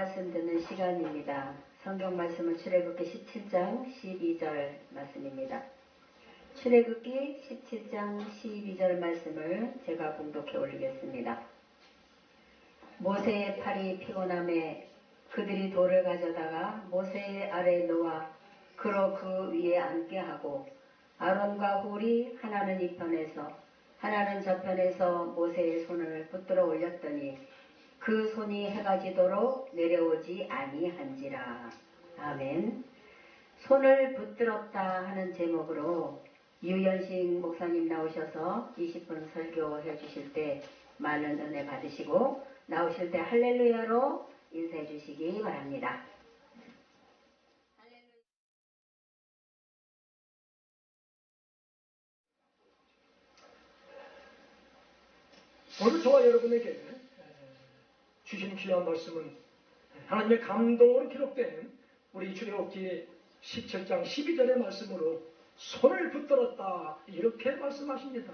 말씀 듣는 시간입니다. 성경 말씀은 출애굽기 17장 12절 말씀입니다. 출애굽기 17장 12절 말씀을 제가 봉독해 올리겠습니다. 모세의 팔이 피곤함에 그들이 돌을 가져다가 모세의 아래 놓아 그로 그 위에 앉게 하고 아론과 홀이 하나는 이 편에서 하나는 저 편에서 모세의 손을 붙들어 올렸더니 그 손이 해가 지도록 내려오지 아니한지라. 아멘. 손을 붙들었다 하는 제목으로 유연식 목사님 나오셔서 20분 설교해 주실 때 많은 은혜 받으시고 나오실 때 할렐루야로 인사해 주시기 바랍니다. 오늘 저와 여러분에게 주신 귀한 말씀은 하나님의 감동으로 기록된 우리 출애굽기 17장 12절의 말씀으로 손을 붙들었다 이렇게 말씀하십니다.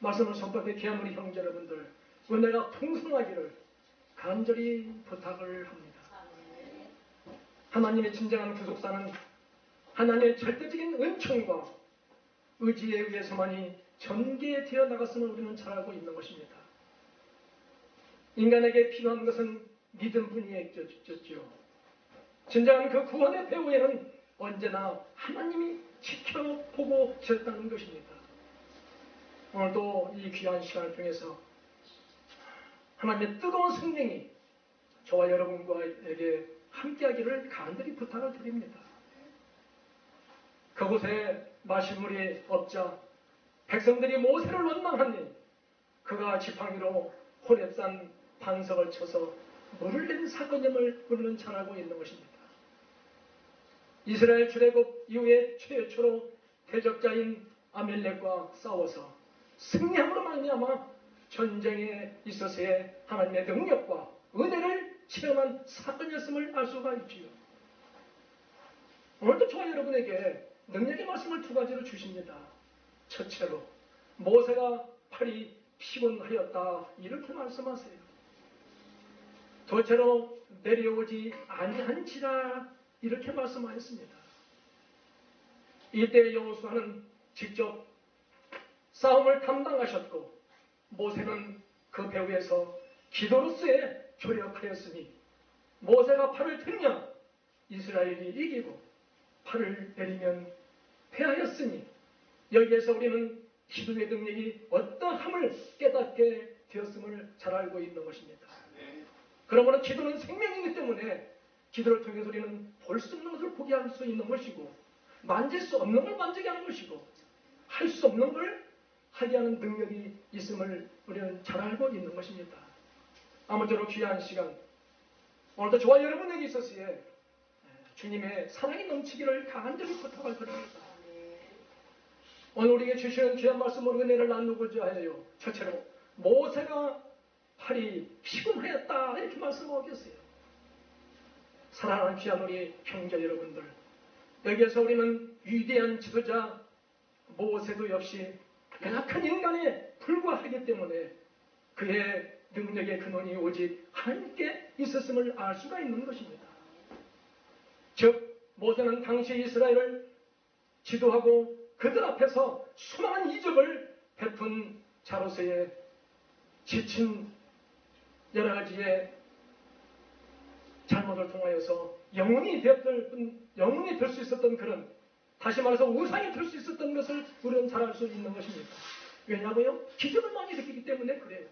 말씀을 손바닥에 귀한 우리 형제 여러분들 은혜가 풍성하기를 간절히 부탁을 합니다. 하나님의 진정한 구속사는 하나님의 절대적인 은총과 의지에 의해서만이 전개되어 나갔음을 우리는 잘 알고 있는 것입니다. 인간에게 필요한 것은 믿음뿐이에 있겠죠. 진정한 그 구원의 배후에는 언제나 하나님이 지켜보고 지었다는 것입니다. 오늘도 이 귀한 시간을 통해서 하나님의 뜨거운 성령이 저와 여러분과에게 함께하기를 간절히 부탁을 드립니다. 그곳에 마실물이 없자 백성들이 모세를 원망하니 그가 지팡이로 호렙산 반석을 쳐서 물을 낸 사건임을 우리는 잘 알고 있는 것입니다. 이스라엘 출애굽 이후에 최초로 대적자인 아멜렉과 싸워서 승리함으로 말미암아 전쟁에 있어서의 하나님의 능력과 은혜를 체험한 사건이었음을 알 수가 있지요. 오늘도 저와 여러분에게 능력의 말씀을 두 가지로 주십니다. 첫째로 모세가 팔이 피곤하였다 이렇게 말씀하세요. 둘째로 내려오지 아니한지라 이렇게 말씀하였습니다. 이때 여호수아는 직접 싸움을 담당하셨고 모세는 그 배후에서 기도로서의 조력하였으니 모세가 팔을 들면 이스라엘이 이기고 팔을 내리면 패하였으니 여기에서 우리는 기도의 능력이 어떠함을 깨닫게 되었음을 잘 알고 있는 것입니다. 그러므로 기도는 생명이기 때문에 기도를 통해서 우리는 볼 수 없는 것을 보게 할 수 있는 것이고 만질 수 없는 걸 만지게 하는 것이고 할 수 없는 걸 하게 하는 능력이 있음을 우리는 잘 알고 있는 것입니다. 아무쪼록 귀한 시간 오늘도 저와 여러분에게 있어서의 주님의 사랑이 넘치기를 간절히 부탁을 드립니다. 오늘 우리에게 주시는 귀한 말씀으로 은혜를 나누고자 해요. 첫째로 모세가 팔이 피곤하였다 이렇게 말씀하고 계세요. 사랑하는 귀한 우리 형제 여러분들 여기에서 우리는 위대한 지도자 모세도 역시 연약한 인간에 불과하기 때문에 그의 능력의 근원이 오직 하나님께 있었음을 알 수가 있는 것입니다. 즉 모세는 당시 이스라엘을 지도하고 그들 앞에서 수많은 이적을 베푼 자로서의 지친 여러 가지의 잘못을 통하여서 영웅이 되었을 뿐, 영웅이 될 수 있었던 그런, 다시 말해서 우상이 될 수 있었던 것을 우리는 잘 알 수 있는 것입니다. 왜냐고요? 기적을 많이 느끼기 때문에 그래요.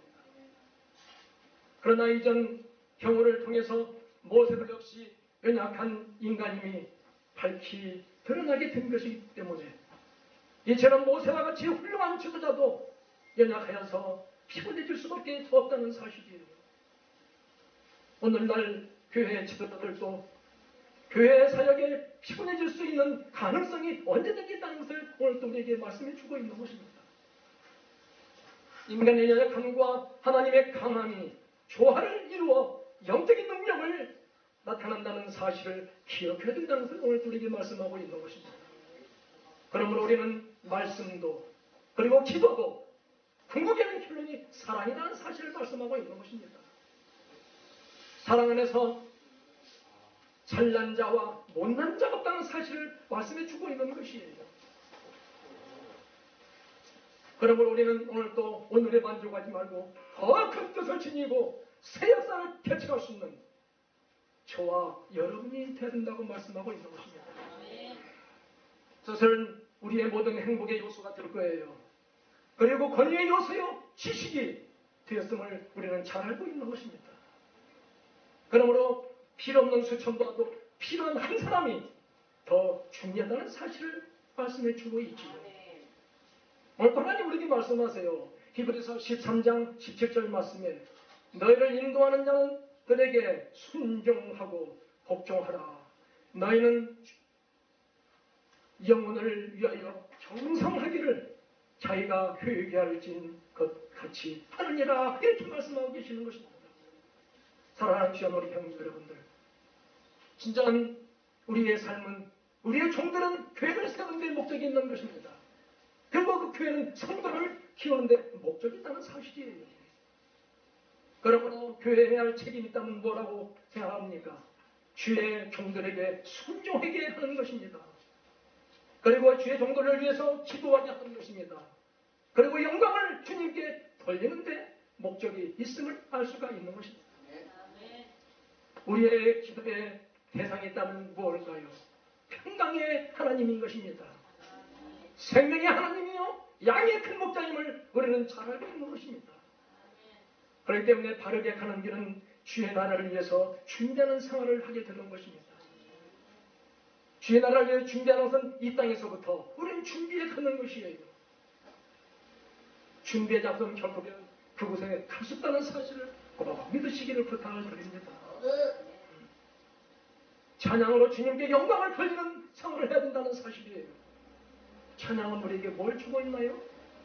그러나 이전 경우를 통해서 모세도 역시 연약한 인간임이 밝히 드러나게 된 것이기 때문에 이처럼 모세와 같이 훌륭한 지도자도 연약하여서 피곤해질 수밖에 없다는 사실이에요. 오늘날 교회 지도자들도 교회 사역에 피곤해질 수 있는 가능성이 언제든지 있다는 것을 오늘 또 우리에게 말씀해 주고 있는 것입니다. 인간의 연약함과 하나님의 강함이 조화를 이루어 영적인 능력을 나타난다는 사실을 기억해야 된다는 것을 오늘 또 우리에게 말씀하고 있는 것입니다. 그러므로 우리는 말씀도 그리고 기도도 궁극에는 결론이 사랑이라는 사실을 말씀하고 있는 것입니다. 사랑 안에서 잘난 자와 못난 자가 없다는 사실을 말씀해 주고 있는 것이에요. 그러므로 우리는 오늘 또 오늘에 만족하지 말고 더 큰 뜻을 지니고 새 역사를 개척할 수 있는 저와 여러분이 된다고 말씀하고 있는 것입니다. 그것은 우리의 모든 행복의 요소가 될 거예요. 그리고 권위의 요소요, 지식이 되었음을 우리는 잘 알고 있는 것입니다. 그러므로 필요 없는 수천보다도 필요한 한 사람이 더 중요하다는 사실을 말씀해 주고 있지요. 오늘 또 하나님 우리에게 말씀하세요. 히브리서 13장 17절 말씀에 너희를 인도하는 자는 그에게 순종하고 복종하라. 너희는 영혼을 위하여 정성하기를 자기가 효육이 할진 것 같이 하느니라 이렇게 말씀하고 계시는 것입니다. 사랑하는 귀한 우리 형제 여러분들 진정한 우리의 삶은 우리의 종들은 교회를 세우는 데 목적이 있는 것입니다. 그리고 그 교회는 성도를 키우는 데 목적이 있다는 사실이에요. 그러므로 교회에 할 책임이 있다면 뭐라고 생각합니까? 주의 종들에게 순종하게 하는 것입니다. 그리고 주의 종들을 위해서 기도하게 하는 것입니다. 그리고 영광을 주님께 돌리는데 목적이 있음을 알 수가 있는 것입니다. 우리의 기도의 대상이 있다면 무엇일까요? 평강의 하나님인 것입니다. 생명의 하나님이요, 양의 큰 목자임을 우리는 잘 알고 있는 것입니다. 그렇기 때문에 바르게 가는 길은 주의 나라를 위해서 준비하는 생활을 하게 되는 것입니다. 주의 나라를 위해 준비하는 것은 이 땅에서부터 우리는 준비해 가는 것이에요. 준비하지 않으면 결국엔 그곳에 갈수 없다는 사실을 꼭 믿으시기를 부탁을 드립니다. 찬양으로 주님께 영광을 돌리는 생활을 해야 된다는 사실이에요. 찬양은 우리에게 뭘 주고 있나요?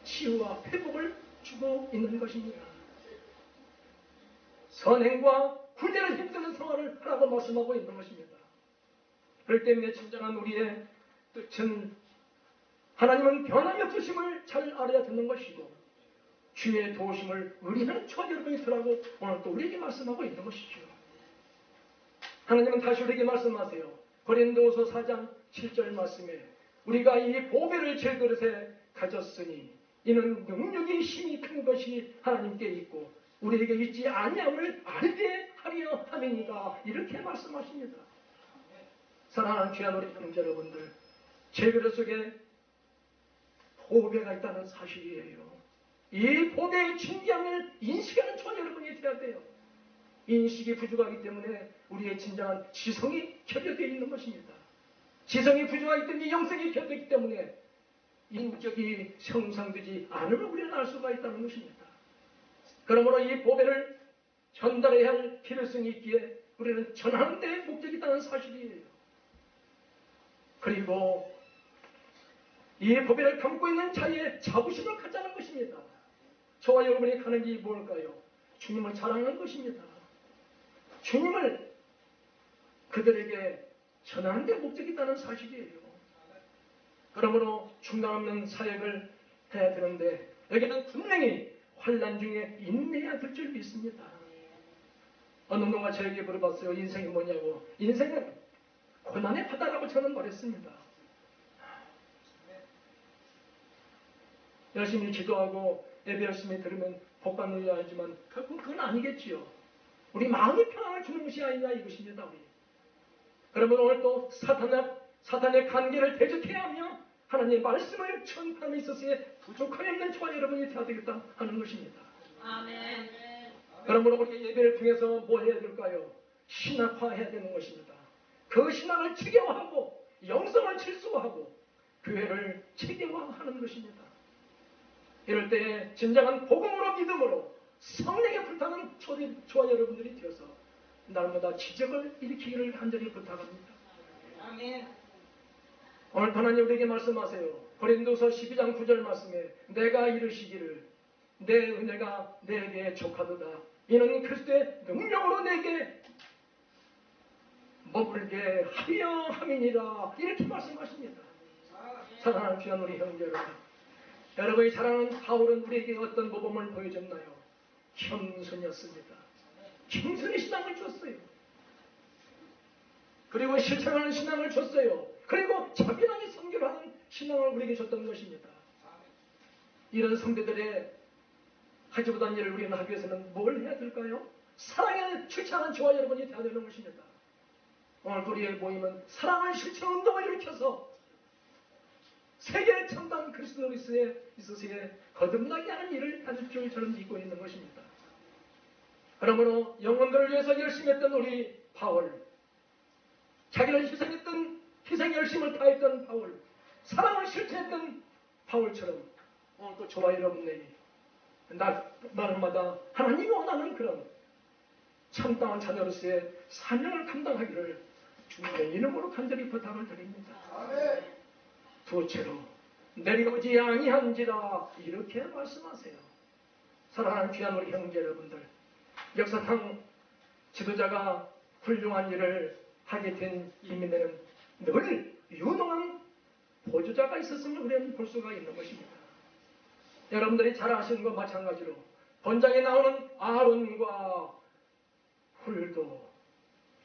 치유와 회복을 주고 있는 것입니다. 선행과 구제를 힘쓰는 생활을 하라고 말씀하고 있는 것입니다. 그렇기 때문에 진정한 우리의 뜻은 하나님은 변함이 없으심을 잘 알아야 되는 것이고 주의 도우심을 저 여러분이 더라고 오늘 또 우리에게 말씀하고 있는 것이죠. 하나님은 다시 우리에게 말씀하세요. 고린도서 4장 7절 말씀에 우리가 이 보배를 제 그릇에 가졌으니 이는 능력이 힘이 큰 것이 하나님께 있고 우리에게 있지 아니함을 알게 하려 함이니라 이렇게 말씀하십니다. 사랑하는 귀한 우리 형제 여러분들 제 그릇 속에 보배가 있다는 사실이에요. 이 보배의 진정을 인식하는 저 여러분이 되어야 돼요. 인식이 부족하기 때문에 우리의 진정한 지성이 결여되어 있는 것입니다. 지성이 부족하기 때문에 영성이 결여되기 때문에 인격이 형성되지 않음을 우리는 알 수가 있다는 것입니다. 그러므로 이 보배를 전달해야 할 필요성이 있기에 우리는 전하는 데 목적이 있다는 사실이에요. 그리고 이 보배를 담고 있는 자의 자부심을 갖자는 것입니다. 저와 여러분이 가는 길이 뭘까요? 주님을 자랑하는 것입니다. 주님을 그들에게 전하는 데 목적이 있다는 사실이에요. 그러므로 중단 없는 사역을 해야 되는데 여기는 분명히 환란 중에 인내해야 될 줄 믿습니다. 어느 누가 저에게 물어봤어요. 인생이 뭐냐고. 인생은 고난의 바다라고 저는 말했습니다. 열심히 기도하고 예배 열심히 들으면 복 받는 줄 알지만 그건 아니겠지요. 우리 마음의 평안을 주는 것이 아니냐 이것입니다. 우리. 그러면 오늘 또 사탄의, 사탄의 관계를 대적해야 하며 하나님의 말씀을 전파함에 있어서의 부족함이 없는 저와 여러분이 되어야 되겠다 하는 것입니다. 아멘. 그러므로 우리 예배를 통해서 뭘 해야 될까요? 신학화해야 되는 것입니다. 그 신학을 체계화하고 영성을 질서화하고 교회를 체계화하는 것입니다. 이럴 때 진정한 복음으로 믿음으로 성령의 불타는 저리, 저와 여러분들이 되어서 날마다 지적을 일으키기를 간절히 부탁합니다. 아멘. 오늘 하나님 우리에게 말씀하세요. 고린도서 12장 9절 말씀에 내가 이르시기를 내 은혜가 내게 족하도다. 이는 그리스도의 능력으로 내게 머물게 하려 함이니라. 이렇게 말씀하십니다. 사랑하는 귀한 우리 형제 여러분. 여러분이 사랑하는 바울은 우리에게 어떤 모범을 보여줬나요? 겸손이었습니다. 김선의 신앙을 줬어요. 그리고 실천하는 신앙을 줬어요. 그리고 자비하게 성결하는 신앙을 우리에게 줬던 것입니다. 이런 성대들의 하지 못한 일을 우리는 하기 위해서는 뭘 해야 될까요? 사랑에 실천하는 저와 여러분이 되어야 되는 것입니다. 오늘 우리의 모임은 사랑을 실천 운동을 일으켜서 세계 첨단 그리스도리스에 있어서의 거듭나게 하는 일을 저는 믿고 있는 것입니다. 그러므로 영혼들을 위해서 열심히 했던 우리 바울, 자기를 희생했던 희생 열심을 다했던 바울, 사랑을 실천했던 바울처럼 오늘 또 저와 여러분들이 날, 날마다 하나님이 원하는 그런 참다운 자녀로서의 사명을 감당하기를 주님의 이름으로 간절히 부탁을 드립니다. 두째로 내려오지 아니한지라 이렇게 말씀하세요. 사랑하는 귀한 우리 형제 여러분들, 역사상 지도자가 훌륭한 일을 하게 된 이민에는 늘 유능한 보조자가 있었음을 우리는 볼 수가 있는 것입니다. 여러분들이 잘 아시는 것 마찬가지로 본장에 나오는 아론과 훌도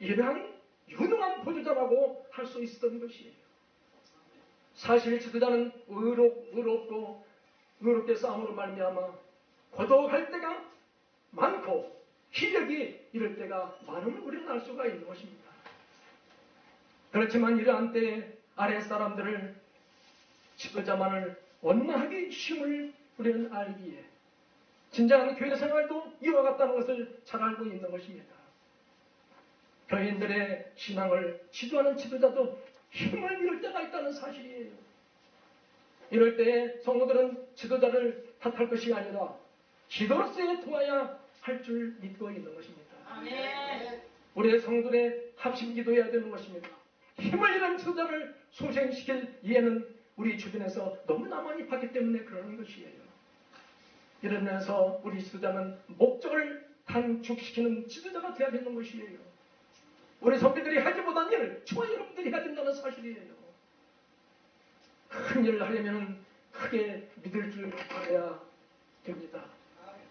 이러한 유능한 보조자라고 할 수 있었던 것이에요. 사실 지도자는 의롭, 의롭고 의롭게 싸움으로 말미암아 고독할 때가 많고 기력이 이럴 때가 많음을 우리는 알 수가 있는 것입니다. 그렇지만 이러한 때에 아래 사람들을 지도자만을 원망하기 쉬움을 우리는 알기에 진정한 교회 생활도 이와 같다는 것을 잘 알고 있는 것입니다. 교인들의 신앙을 지도하는 지도자도 힘을 잃을 때가 있다는 사실이에요. 이럴 때에 성도들은 지도자를 탓할 것이 아니라 기도로서의 도와야 할 줄 믿고 있는 것입니다. 아멘. 우리의 성도들의 합심 기도해야 되는 것입니다. 힘을 잃은 지도자를 소생시킬 이해는 우리 주변에서 너무나 많이 봤기 때문에 그러는 것이에요. 이러면서 우리 지도자는 목적을 단축시키는 지도자가 되어야 되는 것이에요. 우리 선배들이 하지 못한 일을 저와 여러분들이 해야 된다는 사실이에요. 큰 일을 하려면 크게 믿을 줄 알아야 됩니다.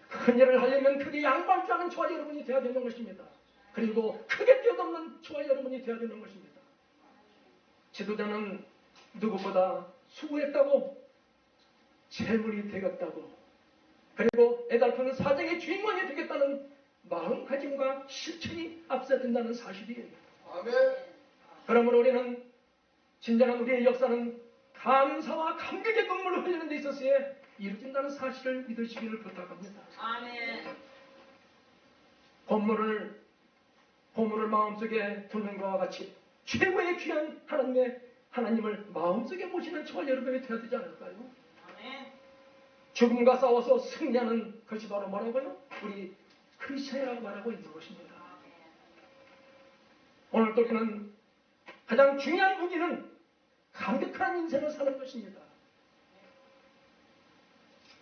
큰 일을 하려면 크게 아는 저와 여러분이 되어야 되는 것입니다. 그리고 크게 뛰어넘는 저와 여러분이 되어야 되는 것입니다. 지도자는 누구보다 수고했다고 재물이 되겠다고 그리고 애달픈 사정의 주인공이 되겠다는 마음가짐과 실천이 앞서야 된다는 사실이에요. 그러므로 우리는 진정한 우리의 역사는 감사와 감격의 눈물을 흘리는 데 있어서의 이루어진다는 사실을 믿으시기를 부탁합니다. 아멘. 본문을 본문을 마음속에 두는 것과 같이 최고의 귀한 하나님의 하나님을 마음속에 모시는 저와 여러분이 되어야 되지 않을까요? 아멘. 죽음과 싸워서 승리하는 것이 바로 뭐라고요? 우리 크리스천이라고 말하고 있는 것입니다. 오늘 또 우리는 가장 중요한 무기는 감격한 인생을 사는 것입니다.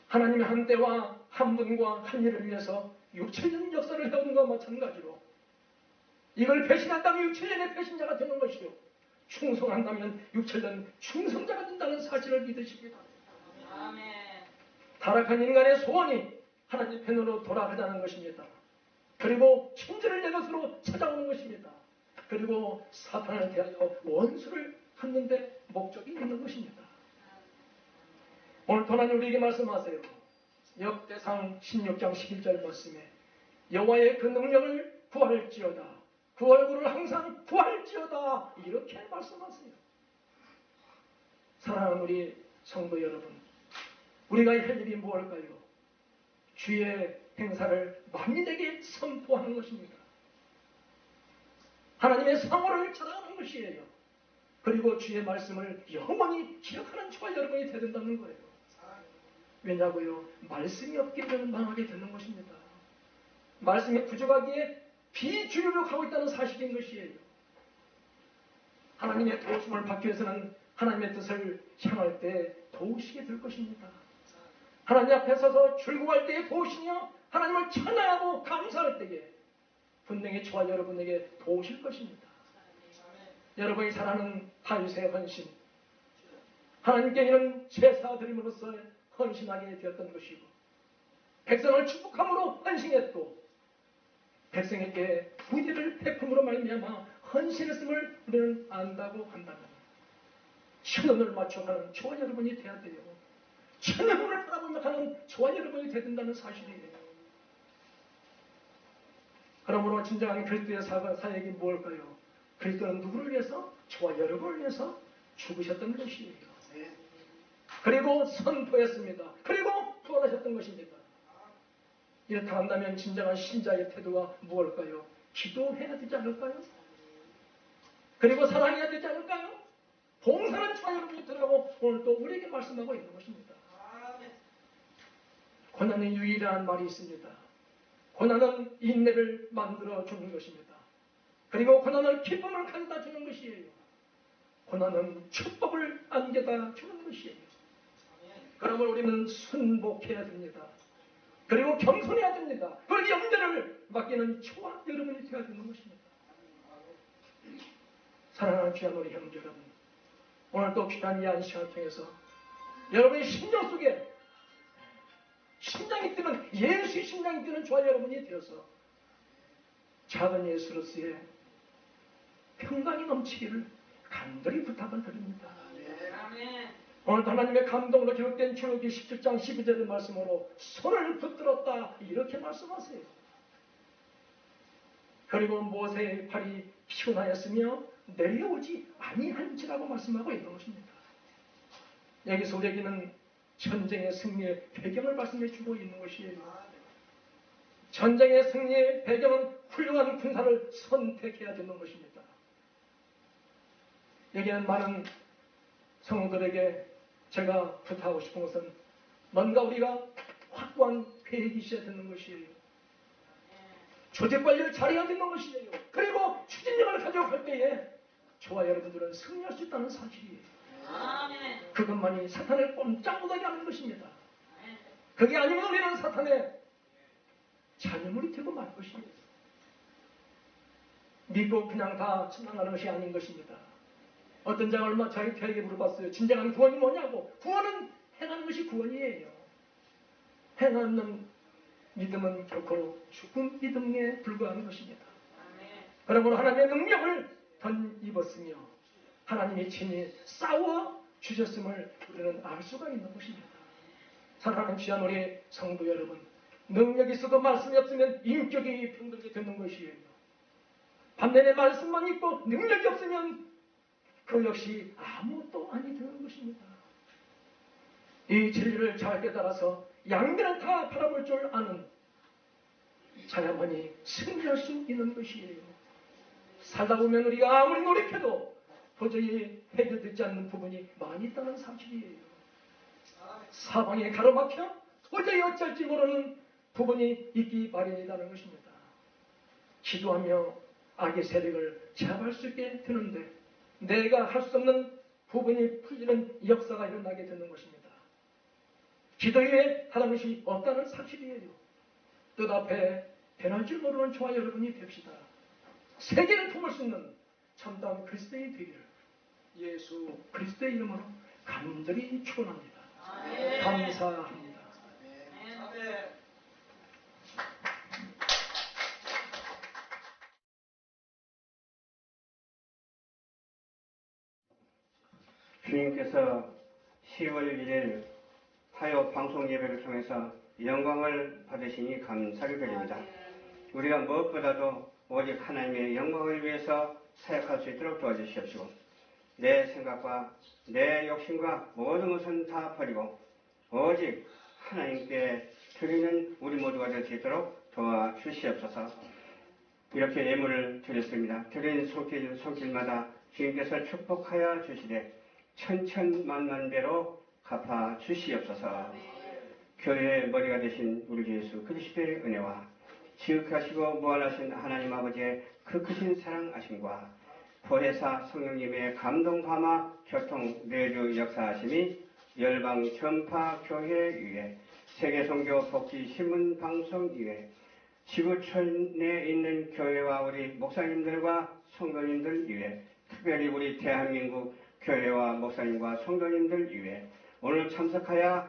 하나님의 한 때와 한 분과 한 일을 위해서 6천년 역사를 해온 것과 마찬가지로 이걸 배신한다면 6천년의 배신자가 되는 것이요. 충성한다면 6천년 충성자가 된다는 사실을 믿으시기 바랍니다. 아멘. 타락한 인간의 소원이 하나님 편으로 돌아가자는 것입니다. 그리고 친절을 내 것으로 찾아오는 것입니다. 그리고 사탄을 대하여 원수를 갖는데 목적이 있는 것입니다. 오늘 하나님 우리에게 말씀하세요. 역대상 16장 11절 말씀에 여호와의 그 능력을 구할지어다. 그 얼굴을 항상 구할지어다. 이렇게 말씀하세요. 사랑하는 우리 성도 여러분, 우리가 할 일이 무엇일까요? 주의 행사를 만민에게 선포하는 것입니다. 하나님의 상호를 자랑하는 것이에요. 그리고 주의 말씀을 영원히 기억하는 저와 여러분이 되야 된다는 거예요. 왜냐고요? 말씀이 없기 때문에 망하게 되는 것입니다. 말씀이 부족하기에 비주류력하고 있다는 사실인 것이에요. 하나님의 도우심을 받기 위해서는 하나님의 뜻을 향할 때 도우시게 될 것입니다. 하나님 앞에 서서 출국할 때에 도우시며 하나님을 찬양하고 감사할 때에 분명히 저와 여러분에게 도우실 것입니다. 여러분이 잘 아는 다윗의 헌신 하나님께 이런 제사 드림으로써 헌신하게 되었던 것이고 백성을 축복함으로 헌신했고 백성에게 부지를 베품으로 말미암아 헌신했음을 우리는 안다고 한다면 천원을 맞춰가는 저와 여러분이 돼야 돼요. 천년을 바라보며 가는 저와 여러분이 돼야 된다는 사실이에요. 그러므로 진정한 그리스도의 사- 사역이 무엇일까요? 그리스도는 누구를 위해서? 저와 여러분을 위해서 죽으셨던 것이에요. 그리고 선포했습니다. 그리고 부활하셨던 것입니다. 이렇다 한다면 진정한 신자의 태도가 무엇일까요? 기도해야 되지 않을까요? 그리고 사랑해야 되지 않을까요? 봉사는 여러분이 들어가고 오늘 또 우리에게 말씀하고 있는 것입니다. 고난의 유일한 말이 있습니다. 고난은 인내를 만들어 주는 것입니다. 그리고 고난은 기쁨을 가져다 주는 것이에요. 고난은 축복을 안겨다 주는 것이에요. 그러므로 우리는 순복해야 됩니다. 그리고 겸손해야 됩니다. 그리고 영대를 맡기는 저와 여러분이 되어야 되는 것입니다. 사랑하는 귀한 우리 형제 여러분, 오늘 또 귀한 이 안시간을 통해서 여러분의 심령 속에 심장이 뛰는 예수의 심장이 뛰는 저와 여러분이 되어서 작은 예수로서의 평강이 넘치기를 간절히 부탁을 드립니다. 오늘 하나님의 감동으로 기록된 출애굽기 17장 12절의 말씀으로 손을 붙들었다 이렇게 말씀하세요. 그리고 모세의 팔이 피곤하였으며 내려오지 아니한지라고 말씀하고 있는 것입니다. 여기서 우리에게는 전쟁의 승리의 배경을 말씀해 주고 있는 것이에요. 전쟁의 승리의 배경은 훌륭한 군사를 선택해야 되는 것입니다. 여기는 많은 성도들에게 제가 부탁하고 싶은 것은 뭔가 우리가 확고한 계획이 있어야 되는 것이에요. 조직 관리를 잘해야 되는 것이에요. 그리고 추진력을 가져갈 때에 저와 여러분들은 승리할 수 있다는 사실이에요. 그것만이 사탄을 꼼짝 못하게 하는 것입니다. 그게 아니면 우리는 사탄의 자녀물이 되고 말 것입니다. 믿고 그냥 다 지나가는 것이 아닌 것입니다. 어떤 자가 얼마 자기 저에게 물어봤어요. 진정한 구원이 뭐냐고. 구원은 행하는 것이 구원이에요. 행하는 믿음은 결코 죽은 믿음에 불과한 것입니다. 그러므로 하나님의 능력을 덧입었으며 하나님이 친히 싸워 주셨음을 우리는 알 수가 있는 것입니다. 사랑하는 귀한 우리 성도 여러분, 능력이 있어도 말씀이 없으면 인격이 병들게 되는 것이에요. 반면에 말씀만 있고 능력이 없으면 그 역시 아무것도 아니 되는 것입니다. 이 진리를 잘 깨달아서 양면을 다 바라볼 줄 아는 자야만이 승리할 수 있는 것이에요. 살다 보면 우리가 아무리 노력해도 도저히 해결되지 않는 부분이 많이 있다는 사실이에요. 사방에 가로막혀 도저히 어쩔지 모르는 부분이 있기 마련이라는 것입니다. 기도하며 악의 세력을 제압할 수 있게 되는데 내가 할 수 없는 부분이 풀리는 역사가 일어나게 되는 것입니다. 기도 외에 다른 것이 없다는 사실이에요. 뜻 앞에 변할 줄 모르는 저와 여러분이 됩시다. 세계를 품을 수 있는 참다운 그리스도의 되기를 예수 그리스도의 이름으로 간절히 축원합니다. 감사합니다. 아멘. 주님께서 10월 1일 화요 방송 예배를 통해서 영광을 받으시니 감사를 드립니다. 우리가 무엇보다도 오직 하나님의 영광을 위해서 사역할 수 있도록 도와주시옵시고 내 생각과 내 욕심과 모든 것은 다 버리고 오직 하나님께 드리는 우리 모두가 될 수 있도록 도와주시옵소서 이렇게 예물을 드렸습니다. 드린 손길 손길마다 주님께서 축복하여 주시되 천천만만 배로 갚아 주시옵소서. 교회의 머리가 되신 우리 주 예수 그리스도의 은혜와 지극하시고 무한하신 하나님 아버지의 그 크신 사랑하심과 보혜사 성령님의 감동 감화 교통 내주 역사하심이 열방 전파 교회 위에 세계 선교 복지 신문 방송 위에 지구촌에 있는 교회와 우리 목사님들과 성도님들 위해 특별히 우리 대한민국 교회와 목사님과 성도님들 위해 오늘 참석하여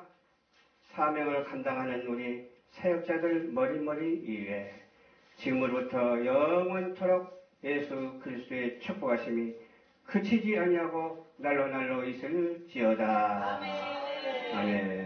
사명을 감당하는 우리 사역자들 머리머리 위에 지금으로부터 영원토록 예수 그리스도의 축복하심이 그치지 아니하고 날로 날로 있을 지어다. 아멘.